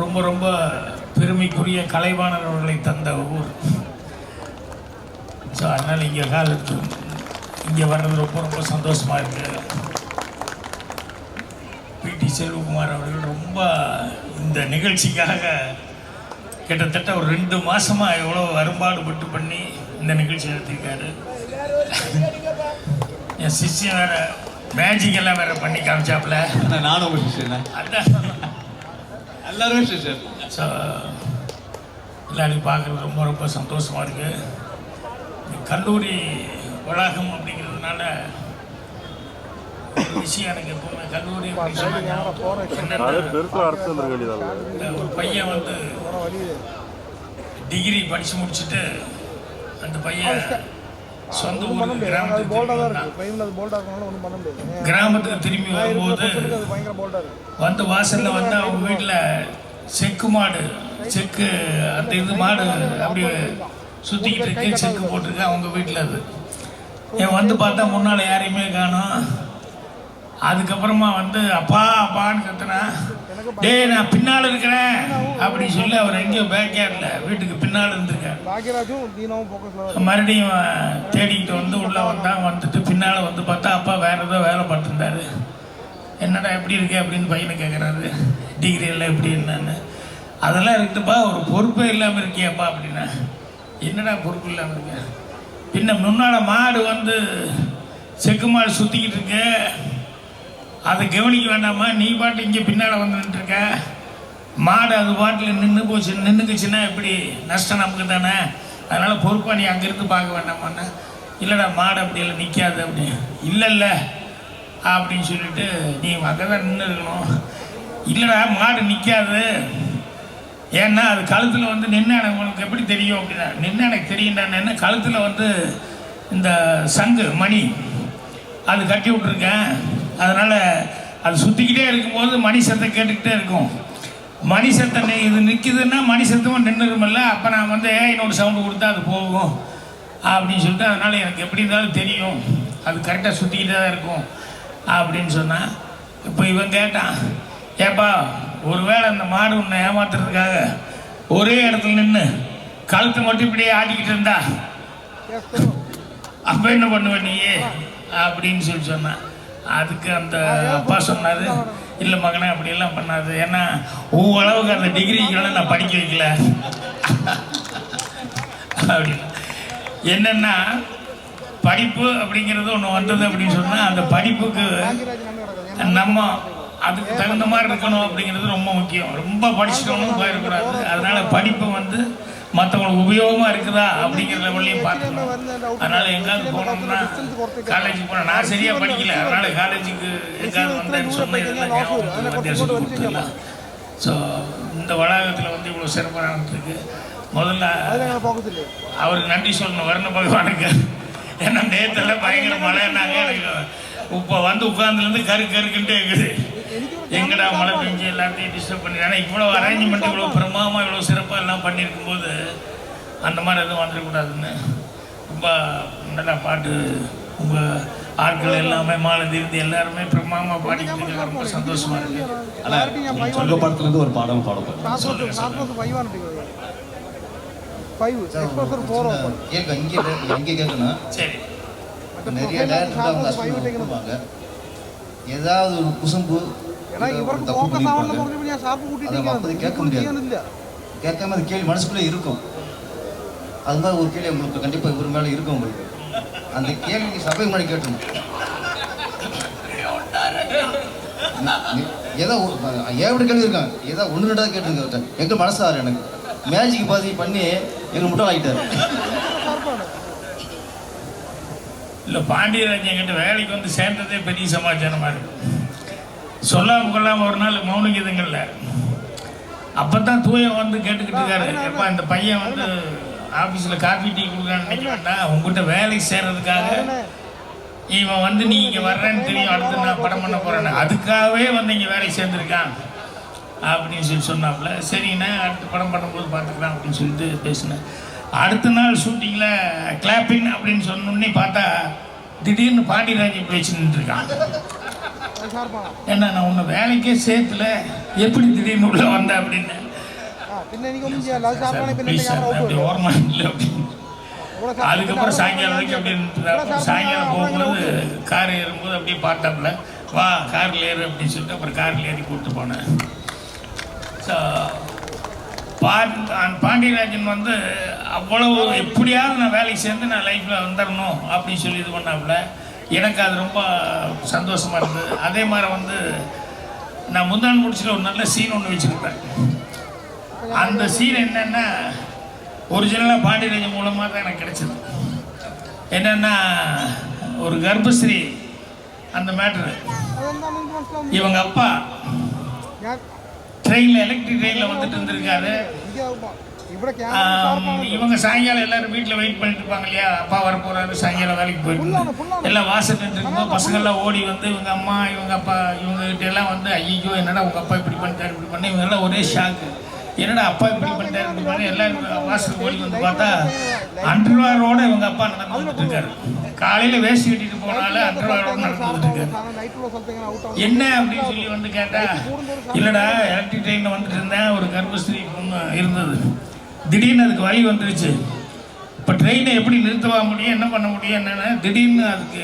ரொம்ப ரொம்ப பெருமைக்குரிய கலைவாணர் அவர்களை தந்த ஊர். ஸோ அதனால் இங்கே காலத்து இங்கே வர்றது ரொம்ப ரொம்ப சந்தோஷமாக இருக்குது பிடி செல்வகுமார் அவர்கள் ரொம்ப இந்த நிகழ்ச்சிக்காக கிட்டத்தட்ட ஒரு ரெண்டு மாசமாக எவ்வளோ வரும்பாடுபட்டு பண்ணி இந்த நிகழ்ச்சி நடத்தியிருக்காரு. என் சிஷ்யன் வேற மேஜிக் எல்லாம் வேற பண்ணி காமிச்சாப்புல. நானும் சிஷ்யன் அதான். எல்லாருமே ஸோ எல்லாரையும் பார்க்குறது ரொம்ப ரொம்ப சந்தோஷமாக இருக்குது கல்லூரி வளாகம் அப்படிங்கிறதுனால விஷயம் எனக்கு எப்பவுமே கல்லூரி ஒரு பையன் வந்து டிகிரி படித்து முடிச்சுட்டு அந்த பையன் சொந்த ஊருக்கு கிராமத்துக்கு திரும்பி வந்தான். கிராமத்துக்கு திரும்பி வரும்போது வந்து வாசல்ல வந்து அவங்க வீட்டில் செக்கு மாடு செக்கு அந்த இது மாடு அப்படி சுற்றிக்கிட்டு இருக்கு செக்கு போட்டிருக்கு அவங்க வீட்டில் அது. என் வந்து பார்த்தா முன்னால் யாரையுமே காணோம். அதுக்கப்புறமா வந்து அப்பா அப்பான்னு கத்துனேன் டேய் நான் பின்னால் இருக்கிறேன். அப்படின்னு சொல்லி அவர் எங்கேயோ பேக்கேரில் வீட்டுக்கு பின்னால் இருந்திருக்கார். மறுபடியும் தேடிக்கிட்டு வந்து உள்ளே வந்தான் வந்துட்டு பின்னால் வந்து பார்த்தா அப்பா வேறு ஏதோ வேலை பார்த்துருந்தாரு. என்னடா எப்படி இருக்கு அப்படின்னு பையனை கேட்குறாரு டிகிரி எல்லாம் எப்படி என்னன்னு. அதெல்லாம் இருக்குப்பா ஒரு பொறுப்பே இல்லாமல் இருக்கியாப்பா அப்படின்னா. என்னடா பொறுப்பு இல்லாமல் இருக்க? பின்ன முன்னால் மாடு வந்து செக்கு மாடு சுற்றிக்கிட்டு இருக்கு. அதை கவனிக்க வேண்டாமா நீ பாட்டு இங்கே பின்னால் வந்து நின்றுருக்க. மாடு அது பாட்டில் நின்று போச்சு. நின்றுக்குச்சுன்னா எப்படி? நஷ்டம் நமக்கு தானே? அதனால் பொறுப்பாக நீ அங்கேருந்து பார்க்க வேண்டாமாண்ணா. இல்லைடா மாடு அப்படி இல்லை நிற்காது அப்படி. இல்லை இல்லை அப்படின்னு சொல்லிட்டு நீ அங்கே தான் நின்று இருக்கணும். இல்லைடா மாடு நிற்காது ஏன்னா அது கழுத்தில் வந்து நின்று எனக்கு உனக்கு எப்படி தெரியும் அப்படின்னா நின்று எனக்கு தெரியுண்டான்னு கழுத்தில் வந்து இந்த சங்கு மணி அது கட்டி விட்ருக்கேன் அதனால் அது சுற்றிக்கிட்டே இருக்கும்போது மணி சத்தம் கேட்டுக்கிட்டே இருக்கும். மணி சத்தம் இது நிற்கிதுன்னா மணி சத்தமும் நின்றுருமில்ல அப்போ நான் வந்து ஏன் சவுண்டு கொடுத்தா அது போகும். அப்படின்னு சொல்லிட்டு அதனால் எனக்கு எப்படி இருந்தாலும் தெரியும். அது கரெக்டாக சுற்றிக்கிட்டே தான் இருக்கும் அப்படின்னு சொன்னான் இப்போ இவன் கேட்டான் ஏப்பா ஒருவேளை அந்த மாடு உன்னை ஏமாத்துறதுக்காக ஒரே இடத்துல நின்று கழுத்தை மட்டும் இப்படியே ஆடிக்கிட்டு இருந்தா? அப்போ என்ன பண்ணுவ நீ அப்படின்னு சொல்லி சொன்னான். அதுக்கு அந்த அப்பா சொன்னாரு இல்லை மகனே அப்படியெல்லாம் பண்ணாது. ஏன்னா உன் அளவுக்கு அந்த டிகிரிக்கெல்லாம் நான் படிக்க வைக்கல. அப்படின்னு என்னென்னா படிப்பு அப்படிங்கிறது ஒன்று வந்தது அப்படின்னு சொன்னால் அந்த படிப்புக்கு நம்ம அதுக்கு தகுந்த மாதிரி இருக்கணும் அப்படிங்கிறது ரொம்ப முக்கியம். ரொம்ப படிச்சிட்டோம்னு போயிடக்கூடாது. அதனால படிப்பு வந்து மற்றவங்களுக்கு உபயோகமாக இருக்குதா அப்படிங்கிற லெவல்லையும் பார்க்கணும் அதனால எங்காவது போனோம்னா காலேஜுக்கு போனேன் நான் சரியாக படிக்கல. அதனால காலேஜுக்கு எங்காவது வந்தேன்னு சொன்ன இதெல்லாம் ஞாபகம் வித்தியாசம் கொடுத்துடலாம் ஸோ இந்த வளாகத்தில் வந்து இவ்வளோ சிறப்பாக நடந்திருக்கு. முதல்ல அவருக்கு நன்றி சொல்லணும். வர்ண பகவானுக்கு. ஏன்னா நேரத்தில் பயங்கர மழைன்னாங்க எனக்கு இப்போ வந்து உட்கார்ந்துலேருந்து கரு கருக்குன்ட்டே இருக்குது. எங்கடா மழை பெஞ்சு எல்லாத்தையும் டிஸ்டர்ப் பண்ணி ஏன்னா இவ்வளோ அரேஞ்ச்மெண்ட் இவ்வளோ பிரமாதமாக இவ்வளோ சிறப்பாக எல்லாம் பண்ணியிருக்கும் போது அந்த மாதிரி எதுவும் வந்துடக்கூடாதுன்னு ரொம்ப நல்லா பாட்டு உங்கள் ஆட்கள் எல்லாமே மாலதி இருந்து எல்லாருமே பிரமாதமாக பாடிக்கிட்டு. ரொம்ப சந்தோஷமாக இருக்குது அண்ணா சொர்க்க படத்துலேருந்து ஒரு பாடம் பாட போகிறேன் நாற்பது நாற்பது ஃபைவ் ஆனது ஃபைவ் எக்ஸ்பிரஸர் ஃபோர் ஓப்பன் கேட்க இங்கே இங்கே கேட்கணும் சரி. நிறைய டேரக்டர் அவங்க ஏதாவது ஒரு குசும்பு இவருக்கு தப்பு ஃபோக்கஸ் ஆகணும் பண்ணிருப்பாங்க പറഞ്ഞു ഞാൻ ഷാർപ്പ് அதை அப்போது கேட்க முடியாது ഇല്ല கேட்காம அது கேள்வி மனசுக்குள்ளே இருக்கும் அது மாதிரி ஒரு கேள்வி உங்களுக்கு கண்டிப்பாக இவர் மேலே இருக்கும் உங்களுக்கு அந்த கேள்வி சபை முன்னாடி கேட்டணும் நீ- ஏதோ ஒரு- ஏகப்பட்ட கேள்வி இருக்காங்க ஏதோ ஒன்று ரெண்டாவது கேட்டுருங்க அவர்கிட்ட எங்க மனசாரு எனக்கு மேஜிக் பாதி பண்ணி எங்க முட்டாள் ஆகிட்டாரு ഷാർപ്പാണ് இல்லை பாண்டியராஜன் என்கிட்ட வேலைக்கு வந்து சேர்ந்ததே பெரிய சமாச்சாரமாக இருக்கு சொல்லாம கொள்ளாம ஒரு நாள் மௌனிக்குதுங்கள்ல அப்போ தான் தூயம் வந்து கேட்டுக்கிட்டு இருக்காரு. எப்பா இந்த பையன் வந்து ஆஃபீஸில் காஃபி டீ கொடுக்குறான்னு நினைக்க வேண்டாம் உங்ககிட்ட வேலைக்கு சேர்றதுக்காக இவன் வந்து நீ இங்கே வர்றேன்னு தெரியும் அடுத்து நான் படம் பண்ண போகிறேன்னு அதுக்காகவே வந்து இங்கே வேலைக்கு சேர்ந்துருக்கான் அப்படின்னு சொல்லி சொன்னாப்புல சரிங்கண்ணா அடுத்து படம் பண்ணும்போது பார்த்துக்கலாம் அப்படின்னு சொல்லிட்டு பேசினேன். அடுத்த நாள் ஷூட்டிங்கில் கிளாப்பிங் அப்படின்னு சொன்னோடனே பார்த்தா திடீர்னு பாண்டியராஜ் இப்படி வச்சு நின்றுருக்கான். என்ன நான் உன்னை வேலைக்கே சேர்த்துல எப்படி திடீர்னு உள்ள வந்த அப்படின்னு. அப்படின்னு அதுக்கப்புறம் சாயங்காலம் வரைக்கும் அப்புறம் சாயங்காலம் போகும்போது கார் ஏறும்போது அப்படியே பார்த்தாப்புல வா காரில் ஏறு அப்படின்னு சொல்லிட்டு அப்புறம் காரில் ஏறி கூப்பிட்டு போனேன். ஸோ பாண்டியராஜன் வந்து அவ்வளவு எப்படியாவது நான் வேலைக்கு சேர்ந்து நான் லைஃப்பில் வந்துடணும் அப்படின்னு சொல்லி இது பண்ணாப்புல. எனக்கு அது ரொம்ப சந்தோஷமாக இருந்தது. அதே மாதிரி வந்து நான் முந்தாள் முடிச்சில் ஒரு நல்ல சீன் ஒன்று வச்சுருப்பேன். அந்த சீன் என்னென்னா ஒரிஜினலாக பாண்டி பாண்டியராஜன் மூலமாக தான் எனக்கு கிடைச்சது. என்னென்னா ஒரு கர்ப்பஸ்ரீ அந்த மேட்ரு இவங்க அப்பா ட்ரெயினில் எலக்ட்ரிக் ட்ரெயினில் வந்துட்டு இருந்திருக்காரு. இவங்க சாயங்காலம் எல்லாரும் வீட்டில் வெயிட் பண்ணிட்டு இருப்பாங்க இல்லையா? அப்பா வரப்போறாரு சாயங்காலம் வேலைக்கு போயிட்டு எல்லாம் வாசல் நின்றுருக்கோம் பசங்கள்லாம் ஓடி வந்து இவங்க அம்மா இவங்க அப்பா இவங்க எல்லாம் வந்து ஐயோ என்னடா உங்க அப்பா இப்படி பண்ணிட்டாரு இப்படி பண்ண. இவங்க எல்லாம் ஒரே ஷாக்கு என்னடா அப்பா இப்படி பண்ணிட்டாரு இப்படி பண்ண. எல்லாரும் வாசல் ஓடி வந்து பார்த்தா அன்றுவாரோட இவங்க அப்பா நடந்து வந்துட்டு இருக்காரு. காலையில வேஸ்ட் கட்டிட்டு போனால அன்றுவாரோட நடந்து இருக்காரு. என்ன அப்படின்னு சொல்லி வந்து கேட்டா இல்லடா எலக்ட்ரிக் ட்ரெயின்ல வந்துட்டு இருந்தேன். ஒரு கர்ப்பஸ்திரி இருந்தது. திடீர்னு அதுக்கு வழி வந்துருச்சு. இப்போ ட்ரெயினை எப்படி நிறுத்தவா முடியும் என்ன பண்ண முடியும் என்னென்ன திடீர்னு அதுக்கு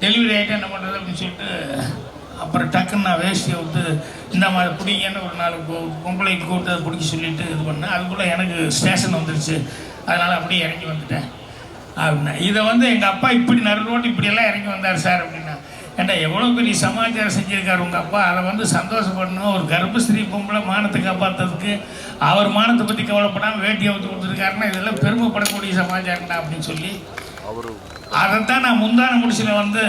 டெலிவரி ஆகிட்டு என்ன பண்ணுறது அப்படின்னு சொல்லிட்டு அப்புறம் டக்குன்னு நான் வேஸ்ட்டை விட்டு இந்த மாதிரி பிடிங்கன்னு ஒரு நாலு பொ- பொம்பளைக்கு கூப்பிட்டு அதை பிடிக்க சொல்லிட்டு இது பண்ணேன். அதுக்குள்ளே எனக்கு ஸ்டேஷன் வந்துருச்சு. அதனால் அப்படியே இறங்கி வந்துட்டேன். அப்படின்னா இதை வந்து எங்கள் அப்பா இப்படி நடு ரோட்டு இப்படியெல்லாம் இறங்கி வந்தார் சார் அப்படின்னா ஏண்டா எவ்வளோ பெரிய சமாச்சாரம் செஞ்சிருக்காரு உங்கள் அப்பா? அதை வந்து சந்தோஷப்படணும்? ஒரு கர்ப்பஸ்திரீ பொம்பளை மானத்தை காப்பாற்றுறதுக்கு அவர் மானத்தை பற்றி கவலைப்படாமல் வேட்டி அவுத்து கொடுத்துருக்காருன்னா இதெல்லாம் பெருமைப்படக்கூடிய சமாச்சாரம்டா அப்படின்னு சொல்லி அதைத்தான் நான் முந்தான முடிச்சில் வந்து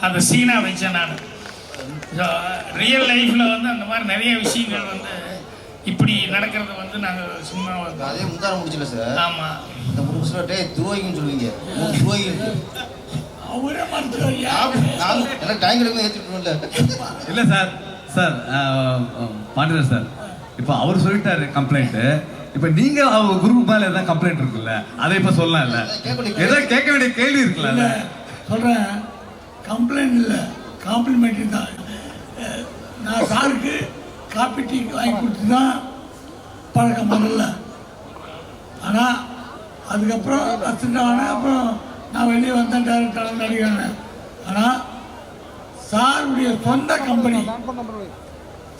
அந்த சீனா வச்சேன் நான். ரியல் லைஃப்பில் வந்து அந்த மாதிரி நிறைய விஷயங்கள் வந்து இப்படி நடக்கிறது வந்து நாங்கள் சும்மா அதே முந்தான முடிச்சல சார். ஆமாம் இந்த வருஷம் டே துரோகின்னு சொல்லுவீங்க. துரோகி அவரே எனக்கு டைம் கிடைக்கும் ஏற்றிட்டுல இல்ல சார் சார் பாண்டியர் சார் இப்போ அவர் சொல்லிட்டாரு கம்ப்ளைண்ட் இப்போ நீங்க அவங்க குரூப் மேல ஏதாவது கம்ப்ளைண்ட் இருக்குல்ல அதை இப்ப சொல்லலாம்ல. ஏதோ கேட்க வேண்டிய கேள்வி இருக்குல்ல சொல்கிறேன் கம்ப்ளைண்ட் இல்லை காம்ப்ளிமெண்ட்ரி தான். நான் சாருக்கு காப்பி டீ வாங்கி கொடுத்து தான் பழக்கம் முதல்ல ஆனால் அதுக்கப்புறம் ஆனேன் அப்புறம் நான் வெளியே வந்தேன் டேரக்டர் நடிகர் ஆனால் சாருடைய சொந்த கம்பெனி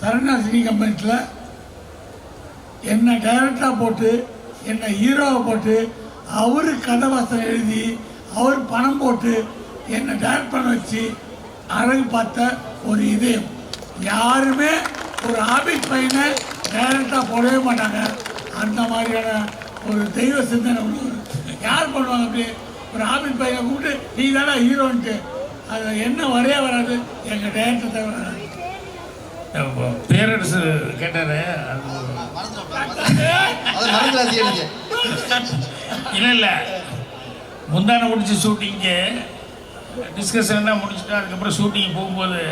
சரணாசினி கம்பெனியில் என்னை டைரக்டாக போட்டு என்னை ஹீரோவை போட்டு அவர் கதவாசம் எழுதி அவர் பணம் போட்டு என்னை டைரக்ட் பண்ண வச்சு அழகு பார்த்த ஒரு இதயம். யாருமே ஒரு ஆபிட் பையனை டைரக்டாக போடவே மாட்டாங்க. அந்த மாதிரியான ஒரு தெய்வ சிந்தனை உள்ளவர். யார் பண்ணுவாங்க அப்படியே ஒரு ஆபீஸ் பையனை கூப்பிட்டு நீ தானே ஹீரோன்ட்டு. அது என்ன வரவே வராது எங்கள் டைரக்டர் தவிர வராது பேரரசு கேட்டாரு இல்லை இல்லை. முந்தான முடிச்ச ஷூட்டிங்கு டிஸ்கஷன்லாம் முடிச்சுட்டு அதுக்கப்புறம் ஷூட்டிங் போகும்போது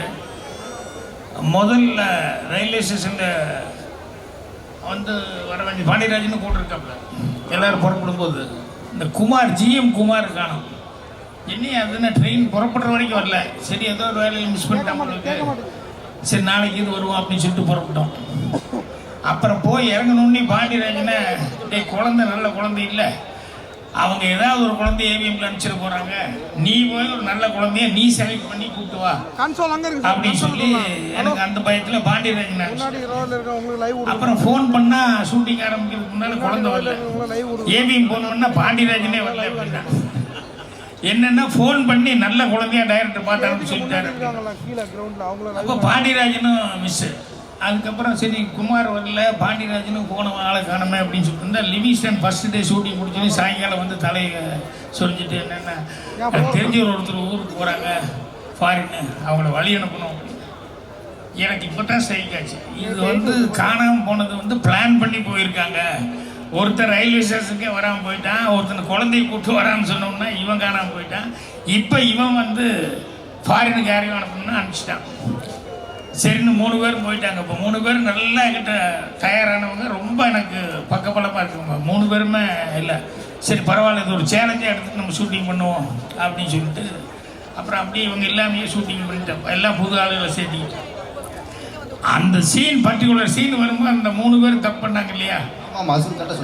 முதல்ல ரயில்வே ஸ்டேஷனில் வந்து வர வேண்டிய பாண்டியராஜன் கூட்டிருக்காப்புல எல்லாரும் புறப்படும் போது இந்த குமார் ஜிஎம் குமார் காணும் என்னையும் அதுன்னு ட்ரெயின் புறப்படுற வரைக்கும் வரல. சரி ஏதோ ஒரு வேலையில் மிஸ் பண்ணிட்டாங்க உங்களுக்கு சரி நாளைக்கு இது வருவோம் அப்படின்னு சொல்லிட்டு புறப்பட்டோம். அப்புறம் போய் இறங்கணுன்னே பாண்டியராஜனை டேய் குழந்தை நல்ல குழந்தை இல்லை. அவங்க ஏதாவது ஒரு குழந்தைய ஏவிஎம்ல அனுப்பிச்சிட போறாங்க. நீ போய் ஒரு நல்ல குழந்தைய நீ செலக்ட் பண்ணி கூப்பிட்டு வா. கன்சோல் அங்க இருக்கு அப்படின்னு சொல்லி எனக்கு அந்த பயத்துல பாண்டியராஜன் அப்புறம் ஃபோன் பண்ணா ஷூட்டிங் ஆரம்பிக்கிறதுக்கு முன்னால குழந்தை வரல. ஏவிஎம் ஃபோன் பண்ணா பாண்டியராஜனே வரல அப்படின்னா. என்னன்னா ஃபோன் பண்ணி நல்ல குழந்தையா டைரக்டர் பார்த்தாருன்னு சொல்லிட்டாரு அப்போ பாண்டியராஜனும் மிஸ் அதுக்கப்புறம் சரி குமார் வரல பாண்டியராஜனும் போன ஆளை காணுமே அப்படின்னு சொல்லிட்டு லிவிங்ஸ்டன் ஃபர்ஸ்ட் டே ஷூட்டிங் முடிச்சுட்டு சாயங்காலம் வந்து தலையை சொல்லிட்டு என்னென்ன எனக்கு தெரிஞ்ச ஒரு ஒருத்தர் ஊருக்கு போகிறாங்க ஃபாரின்னு அவங்கள வழி அனுப்பணும். எனக்கு இப்போ தான் ஸ்ட்ரைக் இது வந்து காணாமல் போனது வந்து பிளான் பண்ணி போயிருக்காங்க. ஒருத்தர் ரயில்வே ஸ்டேஷனுக்கே வராமல் போயிட்டான் ஒருத்தன் குழந்தைய கூப்பிட்டு வரான்னு சொன்னோம்னா இவன் காணாமல் போயிட்டான். இப்போ இவன் வந்து ஃபாரினுக்கு யாரையும் அனுப்பணும்னு அனுப்பிச்சிட்டான். சரின்னு மூணு பேரும் போயிட்டாங்க. இப்போ மூணு பேரும் நல்லா என்கிட்ட தயாரானவங்க. ரொம்ப எனக்கு பக்கபலமாக இருக்குங்க. மூணு பேருமே இல்லை. சரி பரவாயில்ல. இது ஒரு சேலஞ்சாக எடுத்துட்டு நம்ம ஷூட்டிங் பண்ணுவோம் அப்படின்னு சொல்லிட்டு அப்புறம் அப்படியே இவங்க எல்லாமே ஷூட்டிங் பண்ணிட்டோம். எல்லாம் புது ஆளுகளை சேர்த்திக்கிட்டோம் அந்த சீன் பர்டிகுலர் சீன் வரும்போது அந்த மூணு பேர் தப்பு பண்ணாங்க இல்லையா?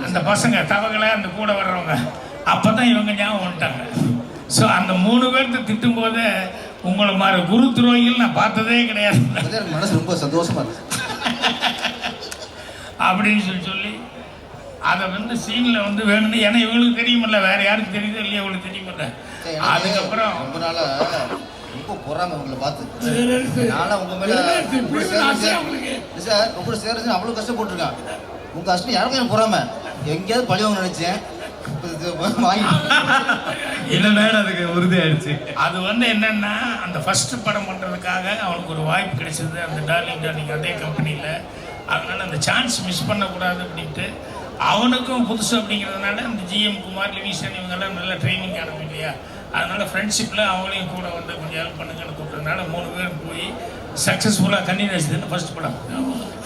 அந்த பசங்க தவகளை அந்த கூட வர்றவங்க. அப்போ தான் இவங்க ஞாபகம் வந்துட்டாங்க. ஸோ அந்த மூணு பேர்த்த திட்டும் போது உங்களை மாதிரி குரு துரோகிகள் நான் பார்த்ததே கிடையாது. எனக்கு மனசு ரொம்ப சந்தோஷமா இருக்கு. அப்படின்னு சொல்லி சொல்லி அதை வந்து சீனில் வந்து வேணும்னு ஏன்னா இவங்களுக்கு தெரியுமில்ல வேற யாருக்கு தெரியுதோ இல்லையா இவங்களுக்கு தெரியுமில்ல. அதுக்கப்புறம் ரொம்ப நாளா ரொம்ப பொறாம உங்களை பார்த்து. நானும் உங்க மேல சரி, இப்படி உங்களை ஒரு ஆசை சேர்ந்து- அவங்களுக்கு. இல்ல சார் உங்களை சேர்ந்து அவ்வளவு கஷ்டப்பட்டிருக்கான். உங்க கஷ்டம் யாருக்கும் எனக்கு பொறாம. எங்கேயாவது பழி வாங்க நினைச்சேன். வாங்கி. இல்லைன்னா அதுக்கு உறுதி ஆயிடுச்சு அது வந்து என்னன்னா அந்த ஃபர்ஸ்ட் படம் பண்ணுறதுக்காக அவனுக்கு ஒரு வாய்ப்பு கிடைச்சது. அந்த டார்லிங் டார்லிங் அதே கம்பெனியில் அதனால அந்த சான்ஸ் மிஸ் பண்ணக்கூடாது அப்படின்ட்டு அவனுக்கும் புதுசு அப்படிங்கிறதுனால இந்த ஜிஎம் குமார் லிவிஷன் இவங்கெல்லாம் நல்ல ட்ரைனிங் ஆனது இல்லையா? அதனால ஃப்ரெண்ட்ஷிப்பில் அவங்களையும் கூட வந்து கொஞ்சம் ஹெல்ப் பண்ணுங்கன்னு கூப்பிட்டதுனால மூணு பேரும் போய் சக்ஸஸ்ஃபுல்லாக கன்னியூஸ் ஃபர்ஸ்ட் படம்.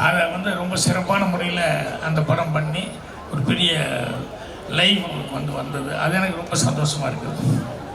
அதை வந்து ரொம்ப சிறப்பான முறையில் அந்த படம் பண்ணி ஒரு பெரிய லைவ் உங்களுக்கு வந்து வந்தது. அது எனக்கு ரொம்ப சந்தோஷமாக இருக்குது.